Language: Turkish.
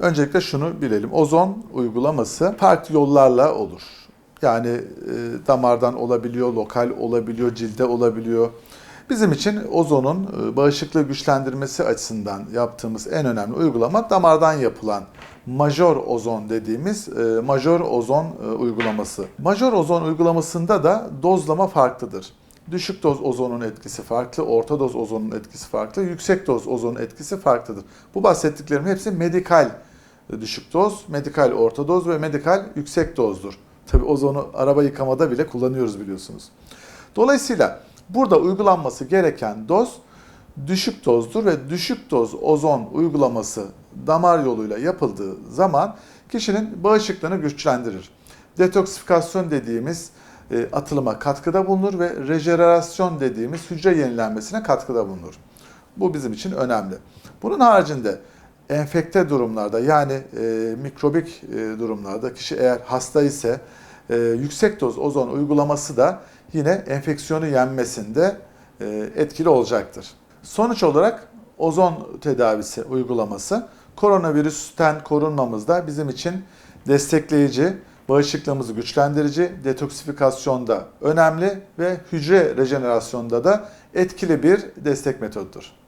Öncelikle şunu bilelim. Ozon uygulaması farklı yollarla olur. Yani e, damardan olabiliyor, lokal olabiliyor, cilde olabiliyor. Bizim için ozonun e, bağışıklığı güçlendirmesi açısından yaptığımız en önemli uygulama damardan yapılan majör ozon dediğimiz e, majör ozon e, uygulaması. Majör ozon uygulamasında da dozlama farklıdır. Düşük doz ozonun etkisi farklı, orta doz ozonun etkisi farklı, yüksek doz ozonun etkisi farklıdır. Bu bahsettiklerim hepsi medikal düşük doz, medikal orta doz ve medikal yüksek dozdur. Tabi ozonu araba yıkamada bile kullanıyoruz biliyorsunuz. Dolayısıyla burada uygulanması gereken doz düşük dozdur ve düşük doz ozon uygulaması damar yoluyla yapıldığı zaman kişinin bağışıklığını güçlendirir. Detoksifikasyon dediğimiz e, atılıma katkıda bulunur ve rejenerasyon dediğimiz hücre yenilenmesine katkıda bulunur. Bu bizim için önemli. Bunun haricinde enfekte durumlarda yani e, mikrobik e, durumlarda kişi eğer hasta ise e, yüksek doz ozon uygulaması da yine enfeksiyonu yenmesinde e, etkili olacaktır. Sonuç olarak ozon tedavisi uygulaması koronavirüsten korunmamızda bizim için destekleyici, bağışıklığımızı güçlendirici, detoksifikasyonda önemli ve hücre rejenerasyonda da etkili bir destek metodudur.